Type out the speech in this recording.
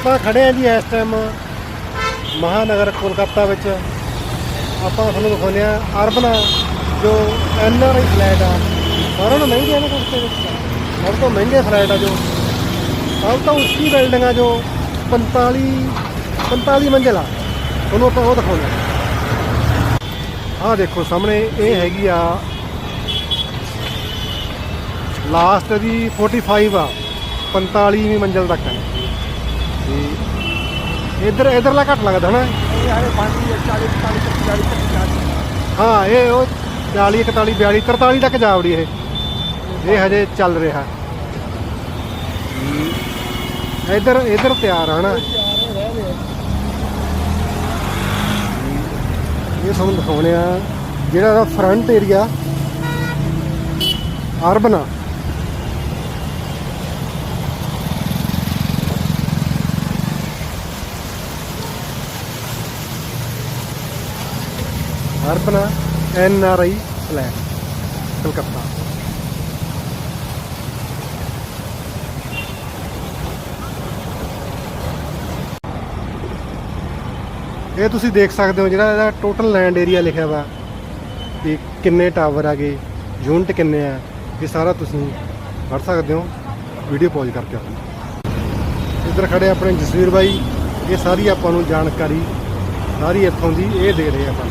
ਆਪਾਂ ਖੜੇ ਆ ਜੀ ਇਸ ਟਾਈਮ ਮਹਾਨਗਰ ਕੋਲਕਾਤਾ ਵਿੱਚ। ਆਪਾਂ ਤੁਹਾਨੂੰ ਦਿਖਾਉਂਦੇ ਆ ਅਰਬਨ, ਜੋ ਐਨ ਆਰ ਆਈ ਫਲੈਟ ਆ। ਸਾਰਿਆਂ ਨੂੰ ਮਹਿੰਗੇ ਆ ਨਾ ਕੋਲਕਾਤੇ ਸਭ ਤੋਂ ਮਹਿੰਗੇ ਫਲੈਟ ਆ ਜੋ। ਸਭ ਤੋਂ ਉੱਚੀ ਬਿਲਡਿੰਗ ਆ ਜੋ 45 45 ਮੰਜ਼ਿਲ ਆ। ਤੁਹਾਨੂੰ ਆਪਾਂ ਉਹ ਦਿਖਾਉਂਦੇ ਆ। ਆਹ ਦੇਖੋ ਸਾਹਮਣੇ ਇਹ ਹੈਗੀ ਆ ਲਾਸਟ ਦੀ 45 ਆ। 45ਵੀਂ ਮੰਜ਼ਿਲ ਤੱਕ ਹੈ ਤੇ ਇਧਰ ਇਧਰਲਾ ਘੱਟ ਲੱਗਦਾ ਨਾ ਇਹ ਹਾਲੇ 5 40 40 40 40 ਹਾਂ ਇਹ ਉਹ 40 41 42 43 ਤੱਕ ਜਾ ਵੜੀ ਇਹ। ਇਹ ਹਜੇ ਚੱਲ ਰਿਹਾ। ਇਧਰ ਇਧਰ ਤਿਆਰ ਆ ਨਾ ਇਹ ਤੁਹਾਨੂੰ ਦਿਖਾਉਣੇ ਆ ਜਿਹੜਾ ਇਹਦਾ ਫਰੰਟ ਏਰੀਆ ਅਰਬਨ ਆ। Urban N R I flat Calcutta ਇਹ ਤੁਸੀਂ ਦੇਖ ਸਕਦੇ ਹੋ ਜਿਹੜਾ ਇਹਦਾ ਟੋਟਲ ਲੈਂਡ ਏਰੀਆ ਲਿਖਿਆ ਵਾ ਕਿ ਕਿੰਨੇ ਟਾਵਰ ਆਗੇ ਯੂਨਿਟ ਕਿੰਨੇ ਆ, ਇਹ ਸਾਰਾ ਤੁਸੀਂ ਪੜ੍ਹ ਸਕਦੇ ਹੋ। ਵੀਡੀਓ ਪੌਜ਼ ਕਰਕੇ ਆਪਣੀ ਇੱਧਰ ਖੜੇ ਆਪਣੇ ਜਸਵੀਰ ਬਾਈ, ਇਹ ਸਾਰੀ ਆਪਾਂ ਨੂੰ ਜਾਣਕਾਰੀ ਸਾਰੀ ਇੱਥੋਂ ਦੀ ਇਹ ਦੇ ਰਹੇ ਆਪਾਂ